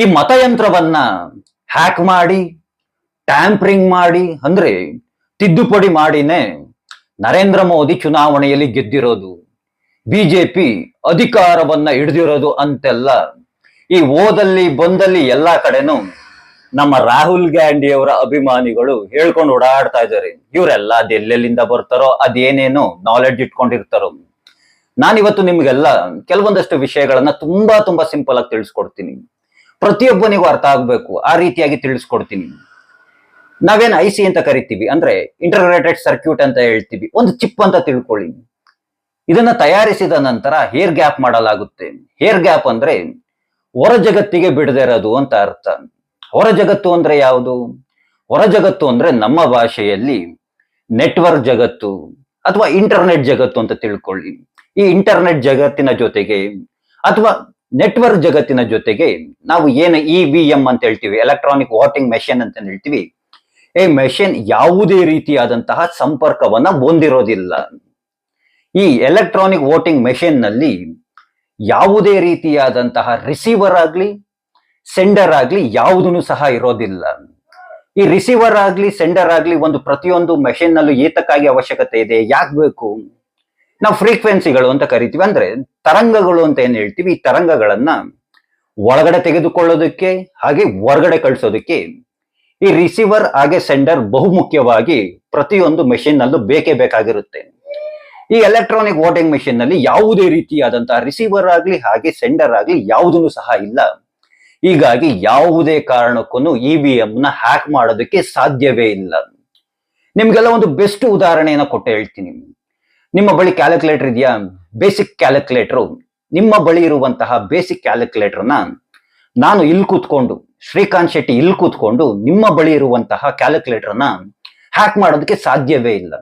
ಈ ಮತಯಂತ್ರವನ್ನ ಹ್ಯಾಕ್ ಮಾಡಿ ಟ್ಯಾಂಪ್ರಿಂಗ್ ಮಾಡಿ, ಅಂದ್ರೆ ತಿದ್ದುಪಡಿ ಮಾಡಿನೇ ನರೇಂದ್ರ ಮೋದಿ ಚುನಾವಣೆಯಲ್ಲಿ ಗೆದ್ದಿರೋದು. ಬಿಜೆಪಿ ಅಧಿಕಾರವನ್ನ ಹಿಡಿದಿರೋದು ಅಂತೆಲ್ಲ ಈ ಓದಲ್ಲಿ ಬಂದಲ್ಲಿ ಎಲ್ಲಾ ಕಡೆನೂ ನಮ್ಮ ರಾಹುಲ್ ಗಾಂಧಿ ಅವರ ಅಭಿಮಾನಿಗಳು ಹೇಳ್ಕೊಂಡು ಓಡಾಡ್ತಾ ಇದ್ದಾರೆ. ಇವರೆಲ್ಲ ಅದೆಲ್ಲೆಲ್ಲಿಂದ ಬರ್ತಾರೋ ಅದೇನೇನೋ ನಾಲೆಡ್ಜ್ ಇಟ್ಕೊಂಡಿರ್ತಾರೋ. ನಾನಿವತ್ತು ನಿಮ್ಗೆಲ್ಲ ಕೆಲವೊಂದಷ್ಟು ವಿಷಯಗಳನ್ನ ತುಂಬಾ ತುಂಬಾ ಸಿಂಪಲ್ ಆಗಿ ತಿಳಿಸ್ಕೊಡ್ತೀನಿ. ಪ್ರತಿಯೊಬ್ಬನಿಗೂ ಅರ್ಥ ಆಗ್ಬೇಕು. ಆ ರೀತಿಯಾಗಿ ತಿಳಿಸ್ಕೊಡ್ತೀನಿ. ನಾವೇನು ಐ ಸಿ ಅಂತ ಕರಿತೀವಿ, ಅಂದ್ರೆ ಇಂಟರ್ಗ್ರೇಟೆಡ್ ಸರ್ಕ್ಯೂಟ್ ಅಂತ ಹೇಳ್ತೀವಿ, ಒಂದು ಚಿಪ್ ಅಂತ ತಿಳ್ಕೊಳ್ಳಿ. ಇದನ್ನ ತಯಾರಿಸಿದ ನಂತರ ಹೇರ್ ಗ್ಯಾಪ್ ಮಾಡಲಾಗುತ್ತೆ. ಹೇರ್ ಗ್ಯಾಪ್ ಅಂದ್ರೆ ಹೊರ ಜಗತ್ತಿಗೆ ಬಿಡದೆ ಇರೋದು ಅಂತ ಅರ್ಥ. ಹೊರ ಜಗತ್ತು ಅಂದ್ರೆ ಯಾವುದು? ಹೊರ ಜಗತ್ತು ಅಂದ್ರೆ ನಮ್ಮ ಭಾಷೆಯಲ್ಲಿ ನೆಟ್ವರ್ಕ್ ಜಗತ್ತು ಅಥವಾ ಇಂಟರ್ನೆಟ್ ಜಗತ್ತು ಅಂತ ತಿಳ್ಕೊಳ್ಳಿ. ಈ ಇಂಟರ್ನೆಟ್ ಜಗತ್ತಿನ ಜೊತೆಗೆ ಅಥವಾ ನೆಟ್ವರ್ಕ್ ಜಗತ್ತಿನ ಜೊತೆಗೆ ನಾವು ಏನು ಇ ವಿ ಎಂ ಅಂತ ಹೇಳ್ತೀವಿ ಎಲೆಕ್ಟ್ರಾನಿಕ್ ವಾಟಿಂಗ್ ಮೆಷಿನ್ ಅಂತ ಹೇಳ್ತೀವಿ ಈ ಮೆಷಿನ್ ಯಾವುದೇ ರೀತಿಯಾದಂತಹ ಸಂಪರ್ಕವನ್ನ ಹೊಂದಿರೋದಿಲ್ಲ. ಈ ಎಲೆಕ್ಟ್ರಾನಿಕ್ ವೋಟಿಂಗ್ ಮೆಷಿನ್ನಲ್ಲಿ ಯಾವುದೇ ರೀತಿಯಾದಂತಹ ರಿಸೀವರ್ ಆಗ್ಲಿ ಸೆಂಡರ್ ಆಗ್ಲಿ ಯಾವುದನ್ನು ಸಹ ಇರೋದಿಲ್ಲ. ಈ ರಿಸೀವರ್ ಆಗ್ಲಿ ಸೆಂಡರ್ ಆಗ್ಲಿ ಒಂದು ಪ್ರತಿಯೊಂದು ಮೆಷಿನ್ ನಲ್ಲೂ ಏತಕ್ಕಾಗಿ ಅವಶ್ಯಕತೆ ಇದೆ, ಯಾಕೆ ಬೇಕು? ನಾವು ಫ್ರೀಕ್ವೆನ್ಸಿಗಳು ಅಂತ ಕರಿತೀವಿ. ಅಂದ್ರೆ ತರಂಗಗಳು ಅಂತ ಏನ್ ಹೇಳ್ತೀವಿ? ಈ ತರಂಗಗಳನ್ನ ಒಳಗಡೆ ತೆಗೆದುಕೊಳ್ಳೋದಕ್ಕೆ, ಹಾಗೆ ಹೊರಗಡೆ ಕಳಿಸೋದಕ್ಕೆ ಈ ರಿಸೀವರ್ ಹಾಗೆ ಸೆಂಡರ್ ಬಹುಮುಖ್ಯವಾಗಿ ಪ್ರತಿಯೊಂದು ಮೆಷಿನ್ ನಲ್ಲೂ ಬೇಕೇ ಬೇಕಾಗಿರುತ್ತೆ. ಈ ಎಲೆಕ್ಟ್ರಾನಿಕ್ ವೋಟಿಂಗ್ ಮೆಷಿನ್ನಲ್ಲಿ ಯಾವುದೇ ರೀತಿಯಾದಂತಹ ರಿಸೀವರ್ ಆಗ್ಲಿ, ಹಾಗೆ ಸೆಂಡರ್ ಆಗ್ಲಿ ಯಾವುದನ್ನು ಸಹ ಇಲ್ಲ. ಹೀಗಾಗಿ ಯಾವುದೇ ಕಾರಣಕ್ಕೂ ಇ ವಿ ಎಂ ನ ಹ್ಯಾಕ್ ಮಾಡೋದಕ್ಕೆ ಸಾಧ್ಯವೇ ಇಲ್ಲ. ನಿಮ್ಗೆಲ್ಲ ಒಂದು ಬೆಸ್ಟ್ ಉದಾಹರಣೆಯನ್ನು ಕೊಟ್ಟು ಹೇಳ್ತೀನಿ. ನಿಮ್ಮ ಬಳಿ ಕ್ಯಾಲ್ಕುಲೇಟರ್ ಇದೆಯಾ? ಬೇಸಿಕ್ ಕ್ಯಾಲ್ಕುಲೇಟರ್ ನಿಮ್ಮ ಬಳಿ ಇರುವಂತಹ ಬೇಸಿಕ್ ಕ್ಯಾಲ್ಕುಲೇಟರ್ನ ನಾನು ಇಲ್ಲಿ ಕೂತ್ಕೊಂಡು, ಶ್ರೀಕಾಂತ್ ಶೆಟ್ಟಿ ಇಲ್ಲಿ ಕೂತ್ಕೊಂಡು ನಿಮ್ಮ ಬಳಿ ಇರುವಂತಹ ಕ್ಯಾಲ್ಕುಲೇಟರ್ನ ಹ್ಯಾಕ್ ಮಾಡೋದಕ್ಕೆ ಸಾಧ್ಯವೇ ಇಲ್ಲ.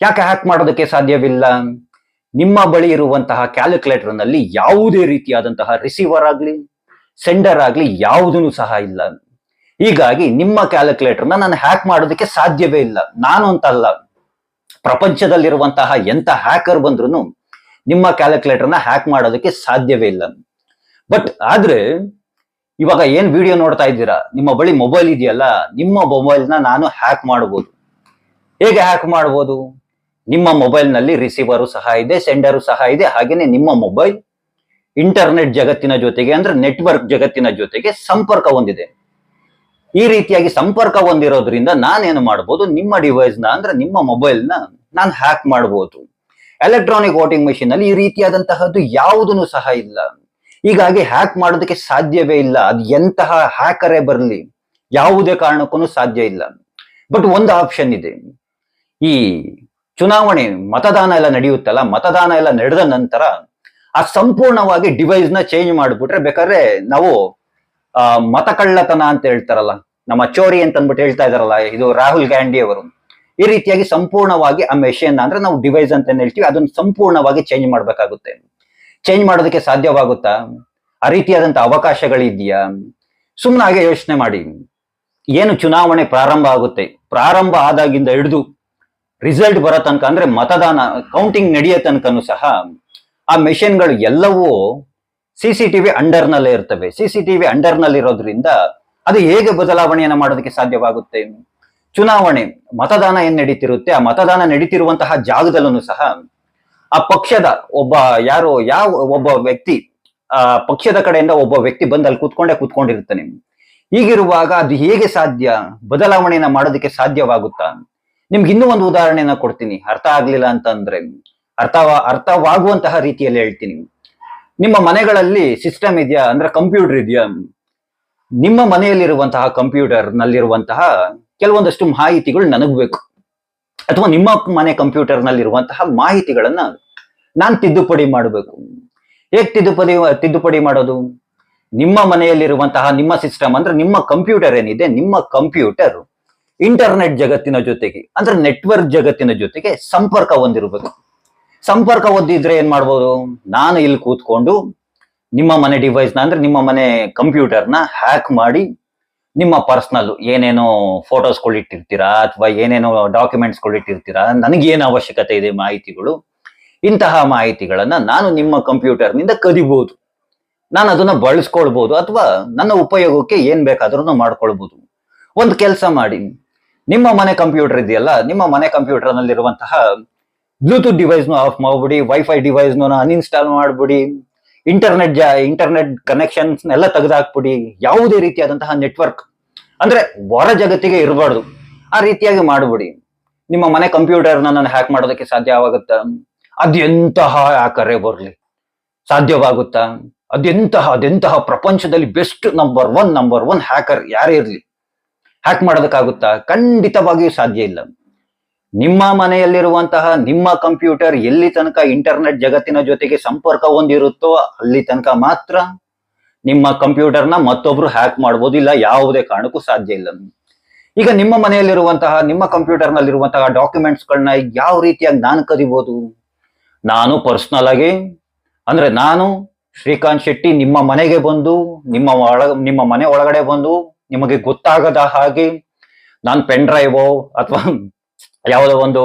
ಯಾಕೆ ಹ್ಯಾಕ್ ಮಾಡೋದಕ್ಕೆ ಸಾಧ್ಯವಿಲ್ಲ? ನಿಮ್ಮ ಬಳಿ ಇರುವಂತಹ ಕ್ಯಾಲ್ಕುಲೇಟರ್ನಲ್ಲಿ ಯಾವುದೇ ರೀತಿಯಾದಂತಹ ರಿಸೀವರ್ ಆಗಲಿ ಸೆಂಡರ್ ಆಗ್ಲಿ ಯಾವುದೂ ಸಹ ಇಲ್ಲ. ಹೀಗಾಗಿ ನಿಮ್ಮ ಕ್ಯಾಲ್ಕುಲೇಟರ್ನ ನಾನು ಹ್ಯಾಕ್ ಮಾಡೋದಕ್ಕೆ ಸಾಧ್ಯವೇ ಇಲ್ಲ. ನಾನು ಅಂತಲ್ಲ. ಪ್ರಪಂಚದಲ್ಲಿರುವಂತಹ ಎಂತ ಹ್ಯಾಕರ್ ಬಂದ್ರು ನಿಮ್ಮ ಕ್ಯಾಲ್ಕುಲೇಟರ್ನ ಹ್ಯಾಕ್ ಮಾಡೋದಕ್ಕೆ ಸಾಧ್ಯವೇ ಇಲ್ಲ. ಬಟ್ ಆದ್ರೆ, ಇವಾಗ ಏನ್ ವಿಡಿಯೋ ನೋಡ್ತಾ ಇದ್ದೀರಾ? ನಿಮ್ಮ ಬಳಿ ಮೊಬೈಲ್ ಇದೆಯಲ್ಲ, ನಿಮ್ಮ ಮೊಬೈಲ್ನ ನಾನು ಹ್ಯಾಕ್ ಮಾಡಬಹುದು ಹೇಗೆ ಹ್ಯಾಕ್ ಮಾಡಬಹುದು ನಿಮ್ಮ ಮೊಬೈಲ್ನಲ್ಲಿ ರಿಸೀವರು ಸಹ ಇದೆ ಸೆಂಡರು ಸಹ ಇದೆ, ಹಾಗೇನೆ ನಿಮ್ಮ ಮೊಬೈಲ್ ಇಂಟರ್ನೆಟ್ ಜಗತ್ತಿನ ಜೊತೆಗೆ ಅಂದ್ರೆ ನೆಟ್ವರ್ಕ್ ಜಗತ್ತಿನ ಜೊತೆಗೆ ಸಂಪರ್ಕ ಹೊಂದಿದೆ. ಈ ರೀತಿಯಾಗಿ ಸಂಪರ್ಕ ಹೊಂದಿರೋದ್ರಿಂದ ನಾನೇನು ಮಾಡಬಹುದು ನಿಮ್ಮ ಡಿವೈಸ್ನ ಅಂದ್ರೆ ನಿಮ್ಮ ಮೊಬೈಲ್ನ ನಾನು ಹ್ಯಾಕ್ ಮಾಡಬಹುದು ಎಲೆಕ್ಟ್ರಾನಿಕ್ ವೋಟಿಂಗ್ ಮೆಷಿನ್ ಅಲ್ಲಿ ಈ ರೀತಿಯಾದಂತಹದ್ದು ಯಾವುದನ್ನು ಸಹ ಇಲ್ಲ. ಹೀಗಾಗಿ ಹ್ಯಾಕ್ ಮಾಡೋದಕ್ಕೆ ಸಾಧ್ಯವೇ ಇಲ್ಲ. ಅದು ಎಂತಹ ಹ್ಯಾಕರೇ ಬರಲಿ, ಯಾವುದೇ ಕಾರಣಕ್ಕೂ ಸಾಧ್ಯ ಇಲ್ಲ. ಬಟ್ ಒಂದು ಆಪ್ಷನ್ ಇದೆ. ಈ ಚುನಾವಣೆ ಮತದಾನ ಎಲ್ಲ ನಡೆಯುತ್ತಲ್ಲ, ಮತದಾನ ಎಲ್ಲ ನಡೆದ ನಂತರ ಆ ಸಂಪೂರ್ಣವಾಗಿ ಡಿವೈಸ್ನ ಚೇಂಜ್ ಮಾಡಿಬಿಟ್ರೆ ಬೇಕಾದ್ರೆ ನಾವು, ಆ ಮತಕಳ್ಳತನ ಅಂತ ಹೇಳ್ತಾರಲ್ಲ, ನಮ್ಮ ಚೋರಿ ಅಂತ ಅಂದ್ಬಿಟ್ಟು ಹೇಳ್ತಾ ಇದಾರಲ್ಲ, ಇದು ರಾಹುಲ್ ಗಾಂಧಿ ಅವರು ಈ ರೀತಿಯಾಗಿ ಸಂಪೂರ್ಣವಾಗಿ ಆ ಮೆಷಿನ್ ಅಂದ್ರೆ ನಾವು ಡಿವೈಸ್ ಅಂತ ಏನ್ ಹೇಳ್ತೀವಿ, ಅದನ್ನ ಸಂಪೂರ್ಣವಾಗಿ ಚೇಂಜ್ ಮಾಡ್ಬೇಕಾಗುತ್ತೆ. ಚೇಂಜ್ ಮಾಡೋದಕ್ಕೆ ಸಾಧ್ಯವಾಗುತ್ತಾ? ಆ ರೀತಿಯಾದಂತ ಅವಕಾಶಗಳಿದೆಯಾ? ಸುಮ್ಮನೆ ಹಾಗೆ ಯೋಚನೆ ಮಾಡಿ. ಏನು ಚುನಾವಣೆ ಪ್ರಾರಂಭ ಆಗುತ್ತೆ? ಪ್ರಾರಂಭ ಆದಾಗಿಂದ ಹಿಡಿದು ರಿಸಲ್ಟ್ ಬರೋ ತನಕ ಅಂದ್ರೆ ಮತದಾನ ಕೌಂಟಿಂಗ್ ನಡೆಯೋ ತನಕನೂ ಸಹ ಆ ಮೆಷಿನ್ಗಳು ಎಲ್ಲವೂ ಸಿ ಸಿ ಟಿವಿ ಅಂಡರ್ ನಲ್ಲೇ ಇರ್ತವೆ. ಸಿ ಸಿ ಟಿವಿ ಅಂಡರ್ನಲ್ಲಿ ಇರೋದ್ರಿಂದ ಅದು ಹೇಗೆ ಬದಲಾವಣೆಯನ್ನ ಮಾಡೋದಕ್ಕೆ ಸಾಧ್ಯವಾಗುತ್ತೆ? ಚುನಾವಣೆ ಮತದಾನ ಏನ್ ನಡೀತಿರುತ್ತೆ, ಆ ಮತದಾನ ನಡೀತಿರುವಂತಹ ಜಾಗದಲ್ಲೂ ಸಹ ಆ ಪಕ್ಷದ ಒಬ್ಬ ಯಾರು, ಯಾವ ಒಬ್ಬ ವ್ಯಕ್ತಿ, ಆ ಪಕ್ಷದ ಕಡೆಯಿಂದ ಒಬ್ಬ ವ್ಯಕ್ತಿ ಬಂದು ಅಲ್ಲಿ ಕೂತ್ಕೊಂಡೇ ಕೂತ್ಕೊಂಡಿರ್ತಾನೆ. ಹೀಗಿರುವಾಗ ಅದು ಹೇಗೆ ಸಾಧ್ಯ? ಬದಲಾವಣೆಯನ್ನ ಮಾಡೋದಕ್ಕೆ ಸಾಧ್ಯವಾಗುತ್ತಾ? ನಿಮ್ಗೆ ಇನ್ನೂ ಒಂದು ಉದಾಹರಣೆನ ಕೊಡ್ತೀನಿ. ಅರ್ಥ ಆಗ್ಲಿಲ್ಲ ಅಂತಂದ್ರೆ, ಅರ್ಥ ಅರ್ಥವಾಗುವಂತಹ ರೀತಿಯಲ್ಲಿ ಹೇಳ್ತೀನಿ. ನಿಮ್ಮ ಮನೆಗಳಲ್ಲಿ ಸಿಸ್ಟಮ್ ಇದೆಯಾ? ಅಂದ್ರೆ ಕಂಪ್ಯೂಟರ್ ಇದೆಯಾ? ನಿಮ್ಮ ಮನೆಯಲ್ಲಿರುವಂತಹ ಕಂಪ್ಯೂಟರ್ ನಲ್ಲಿರುವಂತಹ ಕೆಲವೊಂದಷ್ಟು ಮಾಹಿತಿಗಳು ನನಗ್ ಬೇಕು. ಅಥವಾ ನಿಮ್ಮ ಮನೆ ಕಂಪ್ಯೂಟರ್ ನಲ್ಲಿರುವಂತಹ ಮಾಹಿತಿಗಳನ್ನ ನಾನು ತಿದ್ದುಪಡಿ ಮಾಡಬೇಕು. ಹೇಗ್ ತಿದ್ದುಪಡಿ ತಿದ್ದುಪಡಿ ಮಾಡೋದು? ನಿಮ್ಮ ಮನೆಯಲ್ಲಿರುವಂತಹ ನಿಮ್ಮ ಸಿಸ್ಟಮ್ ಅಂದ್ರೆ ನಿಮ್ಮ ಕಂಪ್ಯೂಟರ್ ಏನಿದೆ, ನಿಮ್ಮ ಕಂಪ್ಯೂಟರ್ ಇಂಟರ್ನೆಟ್ ಜಗತ್ತಿನ ಜೊತೆಗೆ, ಅಂದ್ರೆ ನೆಟ್ವರ್ಕ್ ಜಗತ್ತಿನ ಜೊತೆಗೆ ಸಂಪರ್ಕ ಹೊಂದಿರಬೇಕು. ಸಂಪರ್ಕ ಹೊಂದಿದ್ರೆ ಏನ್ ಮಾಡ್ಬೋದು? ನಾನು ಇಲ್ಲಿ ಕೂತ್ಕೊಂಡು ನಿಮ್ಮ ಮನೆ ಡಿವೈಸ್ನ ಅಂದ್ರೆ ನಿಮ್ಮ ಮನೆ ಕಂಪ್ಯೂಟರ್ನ ಹ್ಯಾಕ್ ಮಾಡಿ ನಿಮ್ಮ ಪರ್ಸ್ನಲ್ ಏನೇನೋ ಫೋಟೋಸ್ಗಳಿಟ್ಟಿರ್ತೀರಾ ಅಥವಾ ಏನೇನೋ ನನಗೆ ನನಗೇನು ಅವಶ್ಯಕತೆ ಇದೆ ಮಾಹಿತಿಗಳು? ಇಂತಹ ಮಾಹಿತಿಗಳನ್ನ ನಾನು ನಿಮ್ಮ ಕಂಪ್ಯೂಟರ್ನಿಂದ ಕದಿಬಹುದು ನಾನು ಅದನ್ನ ಬಳಸ್ಕೊಳ್ಬಹುದು ಅಥವಾ ನನ್ನ ಉಪಯೋಗಕ್ಕೆ ಏನ್ ಬೇಕಾದ್ರೂ ಮಾಡ್ಕೊಳ್ಬಹುದು ಒಂದು ಕೆಲಸ ಮಾಡಿ. ನಿಮ್ಮ ಮನೆ ಕಂಪ್ಯೂಟರ್ ಇದೆಯಲ್ಲ, ನಿಮ್ಮ ಮನೆ ಕಂಪ್ಯೂಟರ್ ನಲ್ಲಿರುವಂತಹ ಬ್ಲೂಟೂತ್ ಡಿವೈಸ್ನ ಆಫ್ ಮಾಡ್ಬಿಡಿ ವೈಫೈ ಡಿವೈಸ್ ಅನ್ಇನ್ಸ್ಟಾಲ್ ಮಾಡ್ಬಿಡಿ. ಇಂಟರ್ನೆಟ್ ಜ ಇಂಟರ್ನೆಟ್ ಕನೆಕ್ಷನ್ಸ್ ಎಲ್ಲ ತೆಗೆದಾಕ್ಬಿಡಿ. ಯಾವುದೇ ರೀತಿಯಾದಂತಹ ನೆಟ್ವರ್ಕ್ ಅಂದ್ರೆ ಹೊರ ಜಗತ್ತಿಗೆ ಇರಬಾರ್ದು. ಆ ರೀತಿಯಾಗಿ ಮಾಡ್ಬಿಡಿ. ನಿಮ್ಮ ಮನೆ ಕಂಪ್ಯೂಟರ್ ನಾನು ಹ್ಯಾಕ್ ಮಾಡೋದಕ್ಕೆ ಸಾಧ್ಯವಾಗುತ್ತಾ ಅದೆಂತಹ ಹ್ಯಾಕರೇ ಬರಲಿ. ಸಾಧ್ಯವಾಗುತ್ತಾ? ಅದೆಂತಹ ಅದೆಂತಹ ಪ್ರಪಂಚದಲ್ಲಿ best number one number one hacker ಯಾರೇ ಇರಲಿ. ಹ್ಯಾಕ್ ಮಾಡೋದಕ್ಕಾಗುತ್ತಾ? ಖಂಡಿತವಾಗಿಯೂ ಸಾಧ್ಯ ಇಲ್ಲ. ನಿಮ್ಮ ಮನೆಯಲ್ಲಿರುವಂತಹ ನಿಮ್ಮ ಕಂಪ್ಯೂಟರ್ ಎಲ್ಲಿ ತನಕ ಇಂಟರ್ನೆಟ್ ಜಗತ್ತಿನ ಜೊತೆಗೆ ಸಂಪರ್ಕ ಹೊಂದಿರುತ್ತೋ ಅಲ್ಲಿ ತನಕ ಮಾತ್ರ ನಿಮ್ಮ ಕಂಪ್ಯೂಟರ್ನ ಮತ್ತೊಬ್ರು ಹ್ಯಾಕ್ ಮಾಡ್ಬೋದು ಇಲ್ಲ ಯಾವುದೇ ಕಾರಣಕ್ಕೂ ಸಾಧ್ಯ ಇಲ್ಲ. ಈಗ ನಿಮ್ಮ ಮನೆಯಲ್ಲಿರುವಂತಹ, ನಿಮ್ಮ ಕಂಪ್ಯೂಟರ್ನಲ್ಲಿರುವಂತಹ ಡಾಕ್ಯುಮೆಂಟ್ಸ್ಗಳನ್ನ ಡಾಕ್ಯುಮೆಂಟ್ಸ್ ಗಳನ್ನ ಯಾವ ರೀತಿಯಾಗಿ ನಾನು ಕದಿಬಹುದು ನಾನು ಪರ್ಸನಲ್ ಆಗಿ, ಅಂದ್ರೆ ನಾನು ಶ್ರೀಕಾಂತ್ ಶೆಟ್ಟಿ ನಿಮ್ಮ ಮನೆಗೆ ಬಂದು, ನಿಮ್ಮ ಒಳಗ ನಿಮ್ಮ ಮನೆ ಒಳಗಡೆ ಬಂದು ನಿಮಗೆ ಗೊತ್ತಾಗದ ಹಾಗೆ ನಾನು ಪೆನ್ ಡ್ರೈವೋ ಅಥವಾ ಯಾವುದೋ ಒಂದು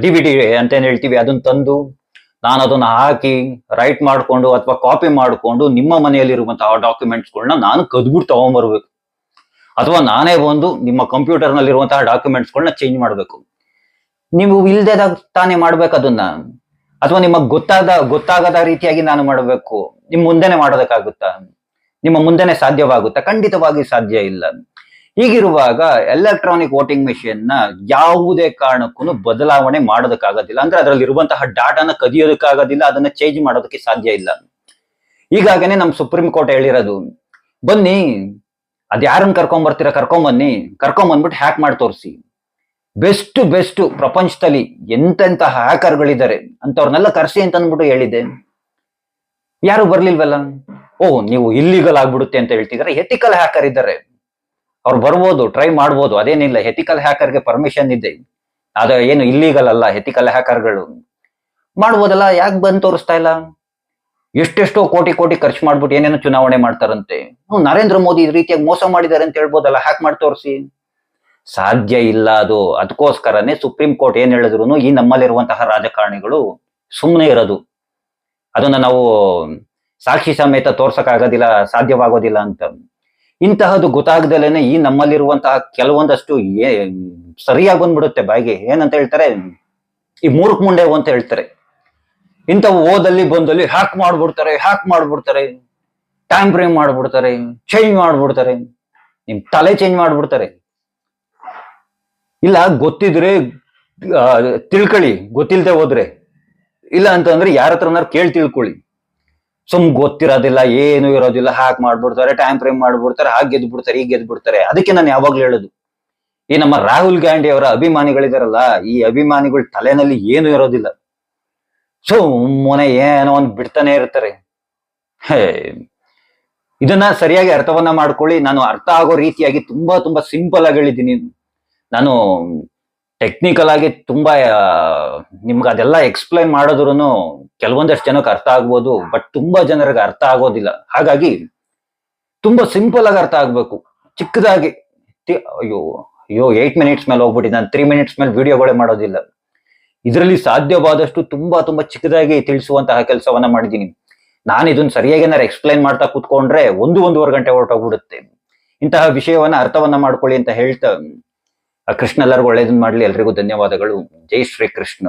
ಡಿ ವಿ ಡಿ ಅಂತ ಏನ್ ಹೇಳ್ತೀವಿ ಅದನ್ನ ತಂದು ನಾನು ಅದನ್ನ ಹಾಕಿ ರೈಟ್ ಮಾಡ್ಕೊಂಡು ಅಥವಾ ಕಾಪಿ ಮಾಡ್ಕೊಂಡು ನಿಮ್ಮ ಮನೆಯಲ್ಲಿರುವಂತಹ ಡಾಕ್ಯುಮೆಂಟ್ಸ್ಗಳನ್ನ ನಾನು ಕದ್ಬಿಟ್ಟು ತಗೊಂಡ್ಬರ್ಬೇಕು ಅಥವಾ ನಾನೇ ಬಂದು ನಿಮ್ಮ ಕಂಪ್ಯೂಟರ್ ನಲ್ಲಿರುವಂತಹ ಡಾಕ್ಯುಮೆಂಟ್ಸ್ಗಳನ್ನ ಚೇಂಜ್ ಮಾಡಬೇಕು. ನೀವು ಇಲ್ದೇದಾಗ ತಾನೇ ಮಾಡ್ಬೇಕು ಅದನ್ನ. ಅಥವಾ ನಿಮಗೆ ಗೊತ್ತಾದ, ಗೊತ್ತಾಗದ ರೀತಿಯಾಗಿ ನಾನು ಮಾಡಬೇಕು. ನಿಮ್ ಮುಂದೆನೆ ಮಾಡೋದಕ್ಕಾಗುತ್ತಾ? ನಿಮ್ಮ ಮುಂದೆನೆ ಸಾಧ್ಯವಾಗುತ್ತಾ? ಖಂಡಿತವಾಗಿ ಸಾಧ್ಯ ಇಲ್ಲ. ಹೀಗಿರುವಾಗ ಎಲೆಕ್ಟ್ರಾನಿಕ್ ವೋಟಿಂಗ್ ಮೆಷಿನ್ನ ಯಾವುದೇ ಕಾರಣಕ್ಕೂ ಬದಲಾವಣೆ ಮಾಡೋದಕ್ಕಾಗೋದಿಲ್ಲ. ಅಂದ್ರೆ ಅದರಲ್ಲಿ ಇರುವಂತಹ ಡಾಟಾನ ಕದಿಯೋದಕ್ಕಾಗೋದಿಲ್ಲ, ಅದನ್ನ ಚೇಂಜ್ ಮಾಡೋದಕ್ಕೆ ಸಾಧ್ಯ ಇಲ್ಲ. ಈಗಾಗನೇ ನಮ್ ಸುಪ್ರೀಂ ಕೋರ್ಟ್ ಹೇಳಿರೋದು, ಬನ್ನಿ ಅದ್ ಯಾರನ್ನ ಕರ್ಕೊಂಡ್ ಬರ್ತೀರಾ, ಕರ್ಕೊಂಡ್ ಬನ್ನಿ, ಕರ್ಕೊಂಡ್ ಬಂದ್ಬಿಟ್ಟು ಹ್ಯಾಕ್ ಮಾಡಿ ತೋರಿಸಿ. ಬೆಸ್ಟ್ ಬೆಸ್ಟ್ ಪ್ರಪಂಚದಲ್ಲಿ ಎಂತೆಂತ ಹ್ಯಾಕರ್ಗಳಿದ್ದಾರೆ ಅಂತವ್ರನ್ನೆಲ್ಲ ಕರ್ಸಿ ಅಂತ ಅಂದ್ಬಿಟ್ಟು ಹೇಳಿದೆ ಯಾರು ಬರ್ಲಿಲ್ವಲ್ಲ? ಓ ನೀವು ಇಲ್ಲಿಗಲ್ ಆಗ್ಬಿಡುತ್ತೆ ಅಂತ ಹೇಳ್ತಿದ್ರೆ. ಎಥಿಕಲ್ ಹ್ಯಾಕರ್ ಇದ್ದಾರೆ. ಅವ್ರು ಬರ್ಬೋದು ಟ್ರೈ ಮಾಡ್ಬೋದು. ಅದೇನಿಲ್ಲ ಹೆಥಿಕಲ್ ಹ್ಯಾಕರ್ಗೆ ಪರ್ಮಿಷನ್ ಇದೆ. ಅದ ಏನು ಇಲ್ಲಿಗಲ್ ಅಲ್ಲ ಹೆಥಿಕಲ್ ಹ್ಯಾಕರ್ಗಳು ಮಾಡ್ಬೋದಲ್ಲ, ಯಾಕೆ ಬಂದು ತೋರಿಸ್ತಾ ಇಲ್ಲ? ಎಷ್ಟೆಷ್ಟೋ ಕೋಟಿ ಕೋಟಿ ಖರ್ಚು ಮಾಡ್ಬಿಟ್ಟು ಏನೇನೋ ಚುನಾವಣೆ ಮಾಡ್ತಾರಂತೆ. ನರೇಂದ್ರ ಮೋದಿ ಈ ರೀತಿಯಾಗಿ ಮೋಸ ಮಾಡಿದ್ದಾರೆ ಅಂತ ಹೇಳ್ಬೋದಲ್ಲ ಹ್ಯಾಕ್ ಮಾಡಿ ತೋರಿಸಿ. ಸಾಧ್ಯ ಇಲ್ಲ ಅದು. ಅದಕ್ಕೋಸ್ಕರನೇ ಸುಪ್ರೀಂ ಕೋರ್ಟ್ ಏನ್ ಹೇಳಿದ್ರು ಈ ನಮ್ಮಲ್ಲಿರುವಂತಹ ರಾಜಕಾರಣಿಗಳು ಸುಮ್ಮನೆ ಇರೋದು. ಅದನ್ನ ನಾವು ಸಾಕ್ಷಿ ಸಮೇತ ತೋರ್ಸಕ್ಕಾಗೋದಿಲ್ಲ, ಸಾಧ್ಯವಾಗೋದಿಲ್ಲ ಅಂತ. ಇಂತಹದ್ದು ಗೊತ್ತಾಗ್ದಲೇನೆ ಈ ನಮ್ಮಲ್ಲಿರುವಂತಹ ಕೆಲವೊಂದಷ್ಟು ಏ, ಸರಿಯಾಗಿ ಬಂದ್ಬಿಡುತ್ತೆ ಬಾಯಿಗೆ. ಏನಂತ ಹೇಳ್ತಾರೆ? ಈ ಮೂರ್ಖ ಮುಂಡೆ ಅಂತ ಹೇಳ್ತಾರೆ. ಇಂಥವು ಓದಲ್ಲಿ ಬಂದಲ್ಲಿ ಹ್ಯಾಕ್ ಮಾಡ್ಬಿಡ್ತಾರೆ ಹ್ಯಾಕ್ ಮಾಡ್ಬಿಡ್ತಾರೆ ಫ್ರೇಮ್ ಮಾಡ್ಬಿಡ್ತಾರೆ ಚೇಂಜ್ ಮಾಡ್ಬಿಡ್ತಾರೆ. ನಿಮ್ ತಲೆ ಚೇಂಜ್ ಮಾಡ್ಬಿಡ್ತಾರೆ. ಇಲ್ಲ, ಗೊತ್ತಿದ್ರೆ ತಿಳ್ಕೊಳ್ಳಿ, ಗೊತ್ತಿಲ್ದೆ ಹೋದ್ರೆ. ಇಲ್ಲ ಅಂತಂದ್ರೆ ಯಾರ ಹತ್ರನಾರು ಕೇಳಿ ತಿಳ್ಕೊಳ್ಳಿ. ಸುಮ್ ಗೊತ್ತಿರೋದಿಲ್ಲ, ಏನು ಇರೋದಿಲ್ಲ ಹಾಕ್ ಮಾಡ್ಬಿಡ್ತಾರೆ ಟೈಮ್ ಫ್ರೇಮ್ ಮಾಡ್ಬಿಡ್ತಾರೆ, ಹಾಗೆ ಗೆದ್ದು ಬಿಡ್ತಾರೆ ಈಗ ಗೆದ್ದು ಬಿಡ್ತಾರೆ ಅದಕ್ಕೆ ನಾನು ಯಾವಾಗ್ಲೂ ಹೇಳೋದು, ಈ ನಮ್ಮ ರಾಹುಲ್ ಗಾಂಧಿ ಅವರ ಅಭಿಮಾನಿಗಳಿದಾರಲ್ಲ, ಈ ಅಭಿಮಾನಿಗಳ ತಲೆನಲ್ಲಿ ಏನು ಇರೋದಿಲ್ಲ. ಸುಮ್ಮನೆ ಏನೋ ಒಂದ್ ಬಿಡ್ತಾನೆ ಇರ್ತಾರೆ. ಇದನ್ನ ಸರಿಯಾಗಿ ಅರ್ಥವನ್ನ ಮಾಡ್ಕೊಳ್ಳಿ. ನಾನು ಅರ್ಥ ಆಗೋ ರೀತಿಯಾಗಿ ತುಂಬಾ ತುಂಬಾ ಸಿಂಪಲ್ ಆಗಿ ಹೇಳಿದ್ದೀನಿ. ನಾನು ಟೆಕ್ನಿಕಲ್ ಆಗಿ ತುಂಬಾ ನಿಮ್ಗೆ ಅದೆಲ್ಲ ಎಕ್ಸ್ಪ್ಲೈನ್ ಮಾಡಿದ್ರು ಕೆಲವೊಂದಷ್ಟು ಜನಕ್ಕೆ ಅರ್ಥ ಆಗ್ಬೋದು ಬಟ್ ತುಂಬಾ ಜನರಿಗೆ ಅರ್ಥ ಆಗೋದಿಲ್ಲ. ಹಾಗಾಗಿ ತುಂಬಾ ಸಿಂಪಲ್ ಆಗಿ ಅರ್ಥ ಆಗ್ಬೇಕು. ಚಿಕ್ಕದಾಗಿ ಅಯ್ಯೋ ಅಯ್ಯೋ ಏಟ್ ಮಿನಿಟ್ಸ್ ಮೇಲೆ ಹೋಗ್ಬಿಟ್ಟಿದ್ದೆ ನಾನು ತ್ರೀ ಮಿನಿಟ್ಸ್ ಮೇಲೆ ವಿಡಿಯೋಗಳೇ ಮಾಡೋದಿಲ್ಲ. ಇದರಲ್ಲಿ ಸಾಧ್ಯವಾದಷ್ಟು ತುಂಬಾ ತುಂಬಾ ಚಿಕ್ಕದಾಗಿ ತಿಳಿಸುವಂತಹ ಕೆಲಸವನ್ನ ಮಾಡಿದ್ದೀನಿ. ನಾನು ಇದನ್ನ ಸರಿಯಾಗಿ ಏನಾರು ಎಕ್ಸ್ಪ್ಲೈನ್ ಮಾಡ್ತಾ ಕೂತ್ಕೊಂಡ್ರೆ ಒಂದು, ಒಂದೂವರೆ ಗಂಟೆ ಹೊರಟೋಗ್ಬಿಡುತ್ತೆ. ಇಂತಹ ವಿಷಯವನ್ನ ಅರ್ಥವನ್ನ ಮಾಡ್ಕೊಳ್ಳಿ ಅಂತ ಹೇಳ್ತಾ ಆ ಕೃಷ್ಣ ಎಲ್ಲರಿಗೂ ಒಳ್ಳೇದನ್ನ ಮಾಡ್ಲಿ. ಎಲ್ರಿಗೂ ಧನ್ಯವಾದಗಳು. ಜೈ ಶ್ರೀ ಕೃಷ್ಣ